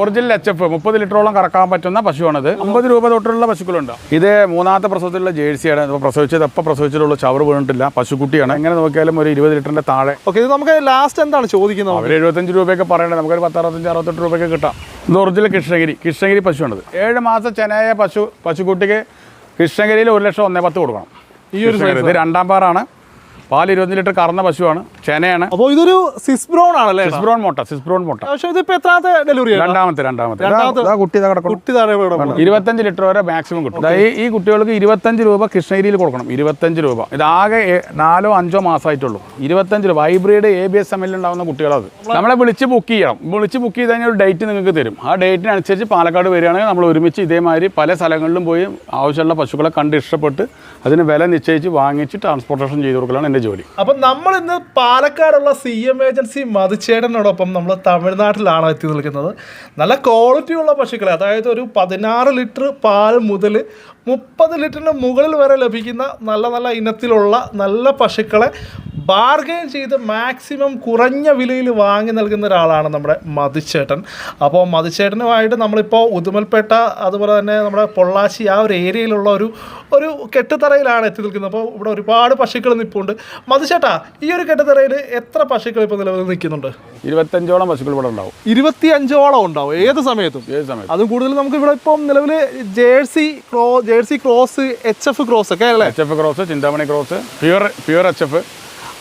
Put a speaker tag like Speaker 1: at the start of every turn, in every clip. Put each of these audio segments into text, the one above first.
Speaker 1: Original H F മുപ്പത് ലിറ്ററോളം കറക്കാൻ പറ്റുന്ന പശുവാണിത്. അമ്പത് രൂപ തൊട്ടുള്ള പശുക്കളുണ്ട്. ഇത് മൂന്നാമത്തെ പ്രസവത്തിലുള്ള ജേഴ്സിയാണ്. ഇപ്പോൾ പ്രസവിച്ചത് എപ്പോൾ പ്രസവിച്ചിട്ടുള്ള ചവറ് വീണിട്ടില്ല. പശുക്കുട്ടിയാണ്. എങ്ങനെ നോക്കിയാലും ഒരു ഇരുപത് ലിറ്ററിന്റെ താഴെ.
Speaker 2: ഓക്കെ ഇത് നമുക്ക് ലാസ്റ്റ് എന്താണ് ചോദിക്കുന്നത്?
Speaker 1: അവർ എഴുപത്തഞ്ച് രൂപയൊക്കെ പറയണേ. നമുക്കൊരു പത്തറുപത്തഞ്ച് അറുപത്തെട്ട് രൂപയൊക്കെ കിട്ടാം. ഇത് ഒറിജിനൽ കൃഷ്ണഗിരി. കൃഷ്ണഗിരി പശുവാണിത്. ഏഴ് മാസം ചെനയായ പശു പശുക്കുട്ടിക്ക് കൃഷ്ണഗിരിയിൽ ഒരു ലക്ഷം ഒന്നേ പത്ത് കൊടുക്കണം.
Speaker 2: ഈ ഒരു.
Speaker 1: ഇത് രണ്ടാം പാറാണ്. പാൽ ഇരുപത്തഞ്ച് ലിറ്റർ കറന്ന പശുവാണ് ചെനയാണ്.
Speaker 2: അപ്പോൾ ഇതൊരു സിസ്ബ്രോൺ ആണല്ലേ
Speaker 1: സിസ്ബ്രോൺ മുട്ട സിസ്ബ്രോൺ മുട്ട.
Speaker 2: പക്ഷേ ഇതിപ്പോ എത്രാമത്തെ ഡെലിവറി
Speaker 1: രണ്ടാമത്തെ രണ്ടാമത്തെ.
Speaker 2: രണ്ടാമത്തെ.
Speaker 1: ഇതാ കുട്ടി ഇതാ കിടക്കണം
Speaker 2: കുട്ടി താഴെ
Speaker 1: ഇരുപത്തഞ്ച് ലിറ്റർ വരെ മാക്സിമം കിട്ടും. ദാ ഈ ഈ കുട്ടികൾക്ക് ഇരുപത്തഞ്ച് രൂപ കൃഷ്ണഗിരിയിൽ കൊടുക്കണം. ഇരുപത്തഞ്ച് രൂപ. ഇതാകെ ഏ- നാലോ അഞ്ചോ മാസമായിട്ടുള്ളൂ ഇരുപത്തഞ്ച് രൂപ. ഹൈബ്രിഡ് എ ബി എസ് എമ്മിൽ ഉണ്ടാവുന്ന കുട്ടികളത്. നമ്മളെ വിളിച്ച് ബുക്ക് ചെയ്യണം. വിളിച്ച് ബുക്ക് ചെയ്ത് കഴിഞ്ഞാൽ ഒരു ഡേറ്റ് നിങ്ങൾക്ക് തരും. ആ ഡേറ്റിനനുസരിച്ച് പാലക്കാട് വരികയാണെങ്കിൽ നമ്മൾ ഒരുമിച്ച് ഇതേമാതിരി പല സ്ഥലങ്ങളിലും പോയി ആവശ്യമുള്ള പശുക്കളെ കണ്ട് ഇഷ്ടപ്പെട്ട് അതിന് വില നിശ്ചയിച്ച് വാങ്ങിച്ച് ട്രാൻസ്പോർട്ടേഷൻ ചെയ്ത് കൊടുക്കലാണ് എന്റെ ജോലി.
Speaker 2: അപ്പം നമ്മൾ ഇന്ന് പാലക്കാടുള്ള സി എം ഏജൻസി മതിച്ചേടനോടൊപ്പം നമ്മൾ തമിഴ്നാട്ടിലാണ് എത്തി നിൽക്കുന്നത്. നല്ല ക്വാളിറ്റി ഉള്ള പശുക്കളെ അതായത് ഒരു പതിനാറ് ലിറ്റർ പാൽ മുതൽ മുപ്പത് ലിറ്ററിന് മുകളിൽ വരെ ലഭിക്കുന്ന നല്ല നല്ല ഇനത്തിലുള്ള നല്ല പശുക്കളെ ബാർഗെയിൻ ചെയ്ത് മാക്സിമം കുറഞ്ഞ വിലയിൽ വാങ്ങി നൽകുന്ന ഒരാളാണ് നമ്മുടെ മതിച്ചേട്ടൻ അപ്പോൾ മതിച്ചേട്ടനുമായിട്ട് നമ്മളിപ്പോൾ ഉദുമൽപേട്ട അതുപോലെ തന്നെ നമ്മുടെ പൊള്ളാശി ആ ഒരു ഏരിയയിലുള്ള ഒരു ഒരു കെട്ടുതറയിലാണ് എത്തി നിൽക്കുന്നത്. അപ്പോൾ ഇവിടെ ഒരുപാട് പശുക്കൾ നിൽപ്പുണ്ട് മതിച്ചേട്ടാ ഈ ഒരു കെട്ടുതറയിൽ എത്ര പശുക്കൾ ഇപ്പോൾ നിലവിൽ നിൽക്കുന്നുണ്ട്?
Speaker 1: ഇരുപത്തഞ്ചോളം പശുക്കൾ ഇവിടെ ഉണ്ടാവും.
Speaker 2: ഇരുപത്തി അഞ്ചോളം ഉണ്ടാവും ഏത് സമയത്തും.
Speaker 1: ഏത് സമയത്തും.
Speaker 2: അതും കൂടുതൽ നമുക്ക് ഇവിടെ ഇപ്പം നിലവിൽ Jersey cro Jersey cross H F cross ഒക്കെ അല്ലേ?
Speaker 1: H F cross Chintamani cross pure pure H F.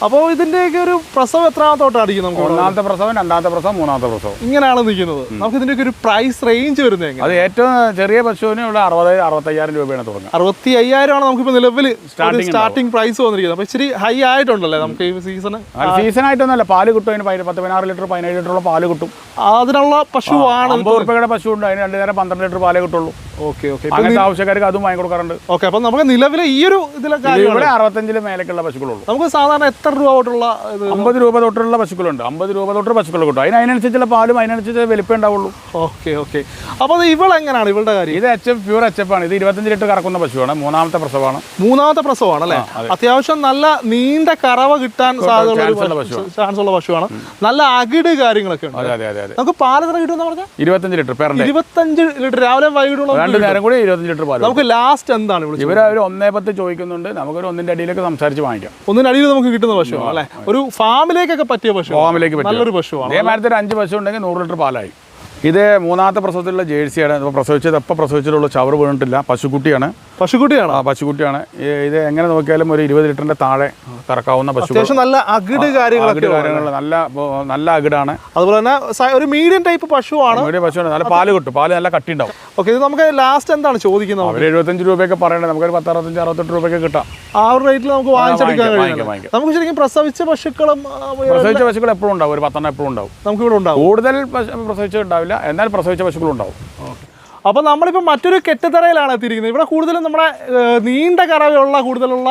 Speaker 2: അപ്പോൾ ഇതിന്റെയൊക്കെ ഒരു പ്രസവം എത്രാമത്തോട്ടായിരിക്കും നമുക്ക്
Speaker 1: ഒന്നാമത്തെ പ്രസവം രണ്ടാമത്തെ പ്രസവം മൂന്നാമത്തെ പ്രസവം.
Speaker 2: ഇങ്ങനെയാണ് നിൽക്കുന്നത്. നമുക്ക് ഇതിന്റെയൊക്കെ ഒരു പ്രൈസ് റേഞ്ച് വരുന്നത്
Speaker 1: അത് ഏറ്റവും ചെറിയ പശുവിന് ഉള്ള അറുപത് അറുപത്തയ്യായിരം രൂപയാണ് തുടങ്ങുക.
Speaker 2: അറുപത്തി അയ്യായിരമാണ് നമുക്കിപ്പോൾ നിലവിൽ സ്റ്റാർട്ടിംഗ് പ്രൈസ് വന്നിരിക്കുന്നത്. അപ്പോൾ ഇച്ചിരി ഹൈ ആയിട്ടുണ്ടല്ലേ നമുക്ക് ഈ സീസൺ
Speaker 1: സീസൺ ആയിട്ടൊന്നുമല്ല. പാൽ കിട്ടും അതിന് പത്ത് പതിനാറ് ലിറ്റർ പതിനേഴ് ലിറ്ററുള്ള പാൽ കിട്ടും.
Speaker 2: അതിനുള്ള പശുവാണ്
Speaker 1: അമ്പത് റുപ്യയുടെ പശു ഉണ്ട്. അതിന് രണ്ട് നേരം പന്ത്രണ്ട് ലിറ്റർ പാലേ കിട്ടുള്ളൂ.
Speaker 2: Okay okay.
Speaker 1: അങ്ങനത്തെ ആവശ്യക്കാർക്ക് അതും വാങ്ങി കൊടുക്കാറുണ്ട്.
Speaker 2: ഓക്കെ അപ്പം നമുക്ക് നിലവിലെ ഈ ഒരു ഇതിലെ കാര്യം
Speaker 1: ഇവിടെ അറുപത്തഞ്ചിൽ മേലേക്കുള്ള പശുക്കളുള്ളൂ.
Speaker 2: നമുക്ക് സാധാരണ എത്ര രൂപ തൊട്ടുള്ള
Speaker 1: അമ്പത് രൂപ തൊട്ടുള്ള പശുക്കളുണ്ട്. അമ്പത് രൂപ തൊട്ട് പശുക്കൾ കിട്ടും. അതിനനുസരിച്ചുള്ള പാലും അതിനനുസരിച്ച് വലിപ്പം ഉണ്ടാവുള്ളൂ.
Speaker 2: Okay okay. അപ്പോൾ ഇവളെങ്ങനെയാണ് ഇവളുടെ കാര്യം?
Speaker 1: ഇത് H F pure H F ആണ്. ഇത് ഇരുപത്തഞ്ച് ലിറ്റർ കറക്കുന്ന പശുവാണ്. മൂന്നാമത്തെ പ്രസവമാണ്
Speaker 2: മൂന്നാമത്തെ പ്രസവമാണ് അല്ലേ? അത്യാവശ്യം നല്ല നീണ്ട കറവ കിട്ടാൻ സാധ്യതയുള്ള. ചാൻസ് ഉള്ള പശുവാണ്. നല്ല അകിട് കാര്യങ്ങളൊക്കെ ഉണ്ട്. നമുക്ക് പാൽ എത്ര കിട്ടുമെന്ന് പറഞ്ഞാൽ
Speaker 1: ഇരുപത്തഞ്ച് ലിറ്റർ
Speaker 2: ഇരുപത്തഞ്ച് ലിറ്റർ. രാവിലെ വൈകിട്ടുള്ള
Speaker 1: രണ്ട് നേരം കൂടി ഇരുപത്തഞ്ച് ലിറ്റർ പാൽ
Speaker 2: നമുക്ക് ലാസ്റ്റ് എന്താണ്
Speaker 1: ഇവർ ഒരു ഒന്നേ പത്ത് ചോദിക്കുന്നുണ്ട്. നമുക്കൊരു ഒന്നിന്റെ അടിയിലൊക്കെ സംസാരിച്ച് വാങ്ങിക്കാം.
Speaker 2: ഒന്നിനടിയിൽ നമുക്ക് കിട്ടുന്ന പശു അല്ലേ? ഒരു ഫാമിലേക്കൊക്കെ പറ്റിയ പശു
Speaker 1: ഫാമിലേക്ക് പറ്റിയ
Speaker 2: നല്ലൊരു പശുവാണ്.
Speaker 1: ഇതേ ഒരു അഞ്ച് പശു ഉണ്ടെങ്കിൽ നൂറ് ലിറ്റർ പാലായി. ഇത് മൂന്നാമത്തെ പ്രസവത്തിലുള്ള ജേഴ്സിയാണ്. ഇപ്പോൾ പ്രസവിച്ചത് എപ്പോൾ പ്രസവിച്ചിട്ടുള്ള ചവറ് വീണിട്ടില്ല. പശുക്കുട്ടിയാണ്.
Speaker 2: പശുക്കുട്ടിയാണ്?
Speaker 1: ആ പശുക്കുട്ടിയാണ്. ഇത് എങ്ങനെ നോക്കിയാലും ഒരു ഇരുപത് ലിറ്ററിന്റെ താഴെ കറക്കാവുന്ന പശു
Speaker 2: നല്ല അകിട് കാര്യങ്ങളൊക്കെ
Speaker 1: കാര്യങ്ങൾ നല്ല നല്ല അകിടാണ്.
Speaker 2: അതുപോലെ തന്നെ ഒരു മീഡിയം ടൈപ്പ് പശുവാണ്.
Speaker 1: മീഡിയം പശുവാണ്. നല്ല പാൽ കിട്ടും. പാൽ നല്ല കട്ടി ഉണ്ടാവും
Speaker 2: ഓക്കെ ഇത് നമുക്ക് ലാസ്റ്റ് എന്താണ് ചോദിക്കുന്നത്
Speaker 1: അവർ എഴുപത്തഞ്ച് രൂപയൊക്കെ പറയണേ. നമുക്കൊരു പത്തറുപത്തഞ്ച് അറുപത്തെട്ട് രൂപയൊക്കെ കിട്ടാം.
Speaker 2: ആ ഒരു റേറ്റിൽ നമുക്ക് വാങ്ങിച്ചെടുക്കാൻ കഴിയും നമുക്ക് ശരിക്കും പ്രസവിച്ച പശുക്കളും
Speaker 1: പ്രസവിച്ച പശുക്കൾ എപ്പോഴും ഉണ്ടാവും. ഒരു പത്തെണ്ണം എപ്പോഴും ഉണ്ടാവും.
Speaker 2: നമുക്ക് ഇവിടെ ഉണ്ടാവും.
Speaker 1: കൂടുതൽ പ്രസവിച്ച ഉണ്ടാവില്ല. എന്നാൽ പ്രസവിച്ച പശുക്കളും ഉണ്ടാവും.
Speaker 2: അപ്പോൾ നമ്മളിപ്പോൾ മറ്റൊരു കെട്ടിത്തറയിലാണ് എത്തിയിരിക്കുന്നത്. ഇവിടെ കൂടുതലും നമ്മുടെ നീണ്ട കറവയുള്ള കൂടുതലുള്ള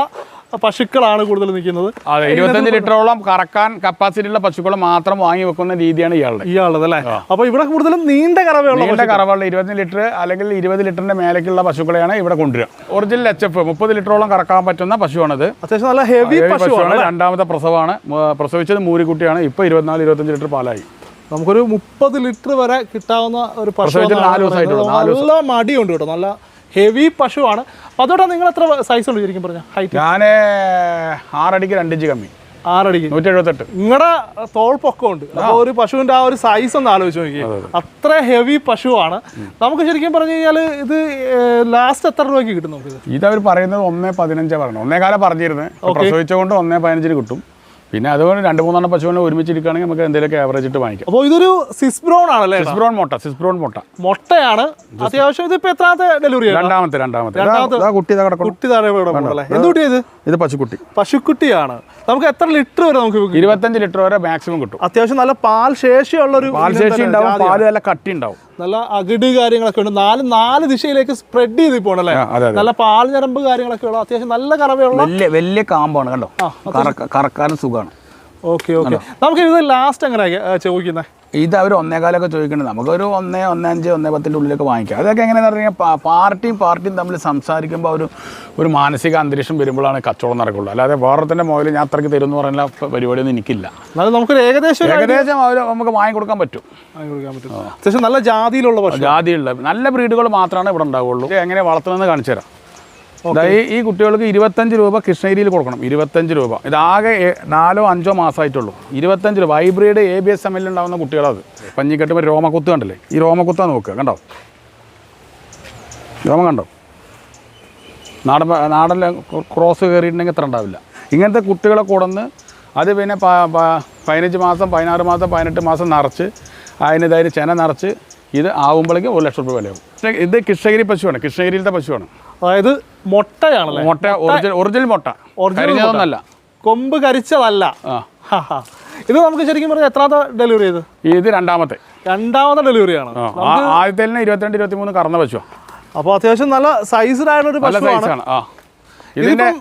Speaker 2: പശുക്കളാണ് കൂടുതൽ നിൽക്കുന്നത്.
Speaker 1: അതെ ഇരുപത്തഞ്ച് ലിറ്ററോളം കറക്കാൻ കപ്പാസിറ്റി ഉള്ള പശുക്കൾ മാത്രം വാങ്ങി വെക്കുന്ന രീതിയാണ് ഇയാളുടെ.
Speaker 2: ഇയാളുടെ അല്ലേ? അപ്പോൾ ഇവിടെ കൂടുതലും നീണ്ട കറവയുള്ള
Speaker 1: നീണ്ട കറവുള്ള ഇരുപത്തഞ്ച് ലിറ്റർ അല്ലെങ്കിൽ ഇരുപത് ലിറ്ററിന്റെ മേലേക്കുള്ള പശുക്കളെയാണ് ഇവിടെ കൊണ്ടുവരിക. ഒറിജിനൽ എച്ച് എഫ് മുപ്പത് ലിറ്ററോളം കറക്കാൻ പറ്റുന്ന പശുവാണത്.
Speaker 2: അത്യാവശ്യം നല്ല ഹെവി പശുവാണ്
Speaker 1: രണ്ടാമത്തെ പ്രസവമാണ് പ്രസവിച്ചത് മൂരിക്കുട്ടിയാണ്. ഇപ്പോൾ ഇരുപത്തിനാല് ഇരുപത്തഞ്ച് ലിറ്റർ പാലായി.
Speaker 2: നമുക്കൊരു മുപ്പത് ലിറ്റർ വരെ കിട്ടാവുന്ന ഒരു പശു നല്ല മടിയുണ്ട് കേട്ടോ. നല്ല ഹെവി പശുവാണ്. അതോടെ നിങ്ങൾ എത്ര സൈസ് ഉണ്ട് ശരിക്കും പറഞ്ഞ? ഹൈറ്റ്
Speaker 1: ഞാൻ ആറടിക്ക് രണ്ടിഞ്ച് കമ്മി.
Speaker 2: ആറടിക്ക്.
Speaker 1: നൂറ്റി എഴുപത്തെട്ട്
Speaker 2: നിങ്ങളുടെ തോൾ പൊക്കമുണ്ട് അപ്പോൾ ഒരു പശുവിന്റെ ആ ഒരു സൈസ് ഒന്ന് ആലോചിച്ച് നോക്കി അത്ര ഹെവി പശുവാണ്. നമുക്ക് ശരിക്കും പറഞ്ഞു കഴിഞ്ഞാൽ ഇത് ലാസ്റ്റ് എത്ര രൂപയ്ക്ക് കിട്ടും നമുക്ക്
Speaker 1: ഇത്? അവർ പറയുന്നത് ഒന്നേ പതിനഞ്ചാണ് പറഞ്ഞു. ഒന്നേ കാലം പറഞ്ഞിരുന്നത് പ്രസവിച്ചുകൊണ്ട് ഒന്നേ പതിനഞ്ചിന് കിട്ടും. പിന്നെ അതുപോലെ രണ്ട് മൂന്നെണ്ണം പശുവിനെ ഒരുമിച്ചിരിക്കുകയാണെങ്കിൽ നമുക്ക് എന്തെങ്കിലുമൊക്കെ ആവറേജ് ഇട്ട് വാങ്ങിക്കാം.
Speaker 2: അപ്പോൾ ഇതൊരു സിസ്ബ്രോൺ ആണല്ലേ
Speaker 1: സിസ്ബ്രോൺ മുട്ട സിസ്ബ്രോൺ മുട്ട.
Speaker 2: മുട്ടയാണ്. അത്യാവശ്യം ഇത് ഇപ്പൊ എത്രാമത്തെ ഡെലിവറി
Speaker 1: രണ്ടാമത്തെ രണ്ടാമത്തെ.
Speaker 2: രണ്ടാമത്തെ-
Speaker 1: ഇതാ- ഇതാ കുട്ടി ഇതാ കിടക്കണം
Speaker 2: കുട്ടി താഴെ ഇവിടെ ഉണ്ടല്ലേ എന്ത് കുട്ടിയത്
Speaker 1: ഇത്? പശുക്കുട്ടി.
Speaker 2: പശുക്കുട്ടിയാണ്. നമുക്ക് എത്ര ലിറ്റർ വരെ നമുക്ക്?
Speaker 1: ഇരുപത്തഞ്ച് ലിറ്റർ വരെ മാക്സിമം കിട്ടും.
Speaker 2: അത്യാവശ്യം നല്ല പാൽ ശേഷിയുള്ള ഒരു
Speaker 1: പാൽ ശേഷി ഉണ്ടാവും പാൽ നല്ല കട്ടി ഉണ്ടാവും.
Speaker 2: നല്ല അകിട് കാര്യങ്ങളൊക്കെ ഉണ്ട്. നാല് നാല് ദിശയിലേക്ക് സ്പ്രെഡ് ചെയ്ത് പോണല്ലേ നല്ല പാൽ ഞരമ്പ് കാര്യങ്ങളൊക്കെ ഉള്ള അത്യാവശ്യം നല്ല കറവയുള്ള
Speaker 1: വലിയ വലിയ കാമ്പാണ് കണ്ടോ? കറക്കാനും സുഖമാണ്
Speaker 2: ഓക്കെ ഓക്കെ. നമുക്ക് ഇത് ലാസ്റ്റ് എങ്ങനെയാ ചോദിക്കുന്നത്
Speaker 1: ഇത് അവർ ഒന്നേകാലൊക്കെ ചോദിക്കുന്നത് നമുക്കൊരു ഒന്നേ ഒന്നേ അഞ്ച് ഒന്നേ പത്തിന്റെ ഉള്ളിലൊക്കെ വാങ്ങിക്കാം. അതൊക്കെ എങ്ങനെയാണെന്ന് പറഞ്ഞു കഴിഞ്ഞാൽ പാർട്ടിയും പാർട്ടിയും തമ്മിൽ സംസാരിക്കുമ്പോൾ ഒരു ഒരു മാനസിക അന്തരീക്ഷം വരുമ്പോഴാണ് കച്ചവടം നടക്കുള്ളൂ. അല്ലാതെ വേറൊരുത്തന്റെ മുതൽ ഞാൻ അത്രയ്ക്ക് തരും എന്ന് പറയുന്ന പരിപാടിയൊന്നും എനിക്കില്ല.
Speaker 2: എന്നാലും നമുക്കൊരു ഏകദേശം
Speaker 1: ഏകദേശം അവർ നമുക്ക് വാങ്ങിക്കൊടുക്കാൻ പറ്റും.
Speaker 2: വാങ്ങി കൊടുക്കാൻ പറ്റും. അത്യാവശ്യം നല്ല ജാതിയിലുള്ള
Speaker 1: ജാതിയുള്ള നല്ല ബ്രീഡുകൾ മാത്രമാണ് ഇവിടെ ഉണ്ടാവുള്ളൂ. എങ്ങനെ വളർത്തണമെന്ന് കാണിച്ചു തരാം. ഈ കുട്ടികൾക്ക് ഇരുപത്തഞ്ച് രൂപ കൃഷ്ണഗിരിയിൽ കൊടുക്കണം. ഇരുപത്തഞ്ച് രൂപ. ഇതാകെ നാലോ അഞ്ചോ മാസമായിട്ടുള്ളൂ ഇരുപത്തഞ്ച് രൂപ. Hybrid A B S M L ഉണ്ടാവുന്ന കുട്ടികളത്. പഞ്ഞിക്കെട്ടുമ്പോൾ രോമക്കുത്ത് കണ്ടില്ലേ? ഈ രോമക്കുത്താ നോക്കുക കണ്ടോ? രോമം കണ്ടോ? നാടൻ നാടൻ ക്രോസ് കയറിയിട്ടുണ്ടെങ്കിൽ ഇത്ര ഉണ്ടാവില്ല. ഇങ്ങനത്തെ കുട്ടികളെ കൊടുന്ന് അത് പിന്നെ പതിനഞ്ച് മാസം പതിനാറ് മാസം പതിനെട്ട് മാസം നിറച്ച് അതിന് ചെന നിറച്ച് ഇത് ആവുമ്പോഴേക്കും ഒരു ലക്ഷം രൂപ വിലയാവും. ഇത് കൃഷ്ണഗിരി പശുവാണ്. കൃഷ്ണഗിരിയിലത്തെ പശുവാണ്.
Speaker 2: അതായത് മുട്ടയാണല്ലേ?
Speaker 1: മുട്ട ഒറിജിനൽ ഒറിജിനൽ മുട്ട. ഒറിജിനൽ
Speaker 2: കൊമ്പ് കരിച്ചതല്ല. ഇത് നമുക്ക് ശരിക്കും പറഞ്ഞാൽ എത്രാമത്തെ ഡെലിവറി ചെയ്ത്
Speaker 1: ഇത് രണ്ടാമത്തെ.
Speaker 2: രണ്ടാമത്തെ ഡെലിവറിയാണ്
Speaker 1: ആണ്. ആദ്യത്തെ ഇരുപത്തിരണ്ട് ഇരുപത്തി മൂന്ന് കറന്ന പശു
Speaker 2: അപ്പോൾ അത്യാവശ്യം നല്ല
Speaker 1: സൈസിലായിട്ടുള്ള
Speaker 2: പശുവാണ്.
Speaker 1: ഇതിന്റെ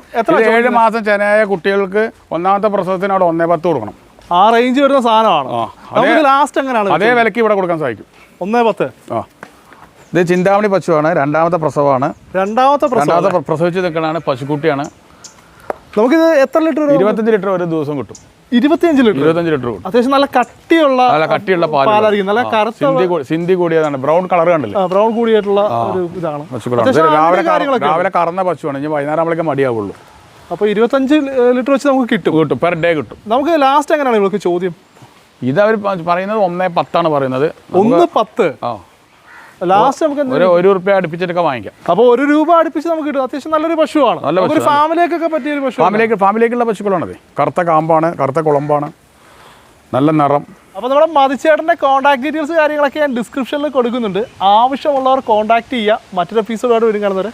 Speaker 1: ഏഴ് മാസം ചെനയായ കുട്ടികൾക്ക് ഒന്നാമത്തെ പ്രസവത്തിന് അവിടെ ഒന്നേ പത്ത് കൊടുക്കണം.
Speaker 2: ആ റേഞ്ച് വരുന്ന സാധനമാണ്. ലാസ്റ്റ് എങ്ങനെയാണ്
Speaker 1: അതേ വിലക്ക് ഇവിടെ കൊടുക്കാൻ സാധിക്കും.
Speaker 2: ഒന്നേ പത്ത്.
Speaker 1: ആ. ഇത് ചിന്താമണി പശുവാണ് രണ്ടാമത്തെ പ്രസവമാണ്.
Speaker 2: രണ്ടാമത്തെ
Speaker 1: രണ്ടാമത്തെ പ്ര- പ്രസവിച്ച് നിൽക്കണാണ് പശുക്കുട്ടിയാണ്.
Speaker 2: നമുക്കിത് എത്ര ലിറ്റർ
Speaker 1: ഇരുപത്തഞ്ച് ലിറ്റർ ഒരു ദിവസം കിട്ടും.
Speaker 2: ഇരുപത്തിയഞ്ച് ലിറ്റർ?
Speaker 1: ഇരുപത്തഞ്ച് ലിറ്റർ കിട്ടും.
Speaker 2: അത്യാവശ്യം നല്ല കട്ടിയുള്ള
Speaker 1: നല്ല കട്ടിയുള്ള പാൽ
Speaker 2: പാലായിരിക്കും. നല്ല കറുത്ത
Speaker 1: സിന്ധി കൂടിയതാണ്. ബ്രൗൺ കളർ കണ്ടില്ല?
Speaker 2: ബ്രൗൺ കൂടിയായിട്ടുള്ള ഒരു ഇതാണ്.
Speaker 1: രാവിലെ രാവിലെ കറന്ന പശുവാണ്. ഇനി വൈകുന്നേരം ആകുമ്പോഴേക്കും മടിയാവുള്ളൂ.
Speaker 2: അപ്പോൾ ഇരുപത്തഞ്ച് ലിറ്റർ വെച്ച് നമുക്ക് കിട്ടും.
Speaker 1: കിട്ടും. പെർ ഡേ കിട്ടും.
Speaker 2: നമുക്ക് ലാസ്റ്റ് എങ്ങനെയാണ് ഇവർക്ക് ചോദ്യം?
Speaker 1: ഇത് അവർ പറയുന്നത് ഒന്നേ പത്താണ് പറയുന്നത്.
Speaker 2: ഒന്ന് പത്ത്?
Speaker 1: ആ.
Speaker 2: ലാസ്റ്റ് നമുക്ക്
Speaker 1: ഒരു ഒരു റുപ്യ അടുപ്പിച്ചിട്ടൊക്കെ വാങ്ങിക്കാം.
Speaker 2: അപ്പോൾ ഒരു രൂപ അടുപ്പിച്ച് നമുക്ക് കിട്ടും. അത്യാവശ്യം നല്ലൊരു പശുവാണ്.
Speaker 1: നല്ല
Speaker 2: ഒരു ഫാമിലിയൊക്കെ പറ്റിയ ഒരു പശു
Speaker 1: ഫാമിലേക്ക് ഫാമിലേക്കുള്ള പശുക്കളാണത്. കറുത്ത കാമ്പാണ് കറുത്ത കുളമ്പാണ് നല്ല നിറം.
Speaker 2: അപ്പോൾ നമ്മുടെ മതിച്ചേട്ടന്റെ കോൺടാക്ട് ഡീറ്റെയിൽസ് കാര്യങ്ങളൊക്കെ ഞാൻ ഡിസ്ക്രിപ്ഷനിൽ കൊടുക്കുന്നുണ്ട്. ആവശ്യമുള്ളവർ കോൺടാക്ട് ചെയ്യുക. മറ്റൊരു എപ്പിസോഡോട് വരും കാണുന്നവരെ